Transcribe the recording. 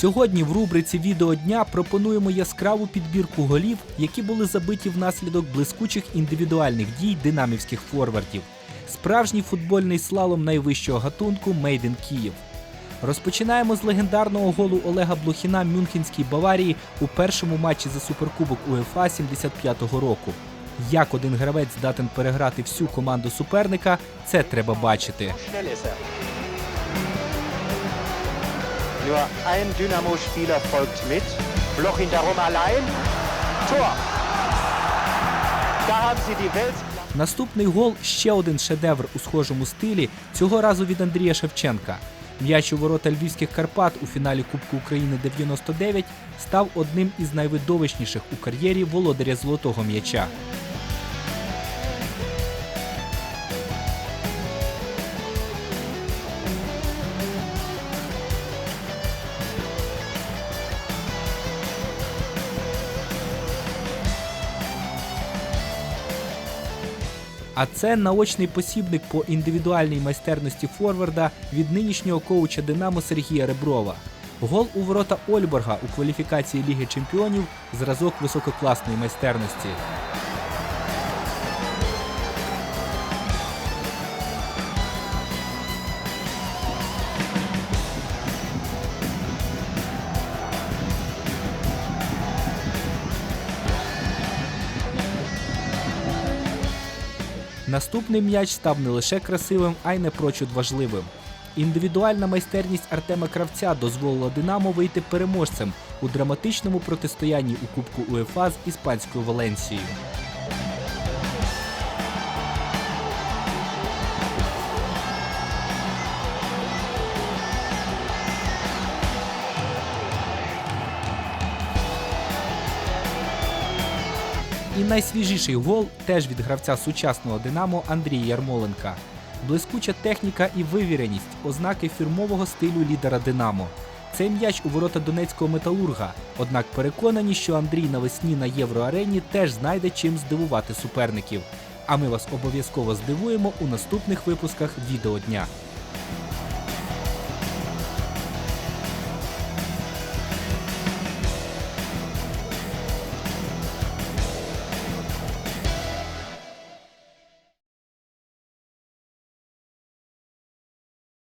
Сьогодні в рубриці Відео дня пропонуємо яскраву підбірку голів, які були забиті внаслідок блискучих індивідуальних дій динамівських форвардів. Справжній футбольний слалом найвищого гатунку in Київ. Розпочинаємо з легендарного голу Олега Блохіна Мюнхенській Баварії у першому матчі за суперкубок УЄФА 75-го року. Як один гравець здатен переграти всю команду суперника, це треба бачити. Nur ein Dynamo-Spieler folgt mit. Blochin darum allein. Tor. Da haben sie die Welt. Наступний гол ще один шедевр у схожому стилі, цього разу від Андрія Шевченка. М'яч у ворота львівських Карпат у фіналі Кубку України 99 став одним із найвидовищніших у кар'єрі володаря золотого м'яча. А це наочний посібник по індивідуальній майстерності форварда від нинішнього коуча Динамо Сергія Реброва. Гол у ворота Ольборга у кваліфікації Ліги Чемпіонів зразок висококласної майстерності. Наступний м'яч став не лише красивим, а й непрочуд важливим. Індивідуальна майстерність Артема Кравця дозволила Динамо вийти переможцем у драматичному протистоянні у Кубку УЄФА з іспанською Валенсією. І найсвіжіший гол теж від гравця сучасного Динамо Андрія Ярмоленка. Блискуча техніка і вивіреність ознаки фірмового стилю лідера Динамо. Цей м'яч у ворота донецького металурга. Однак переконані, що Андрій навесні на євроарені теж знайде чим здивувати суперників. А ми вас обов'язково здивуємо у наступних випусках відео дня.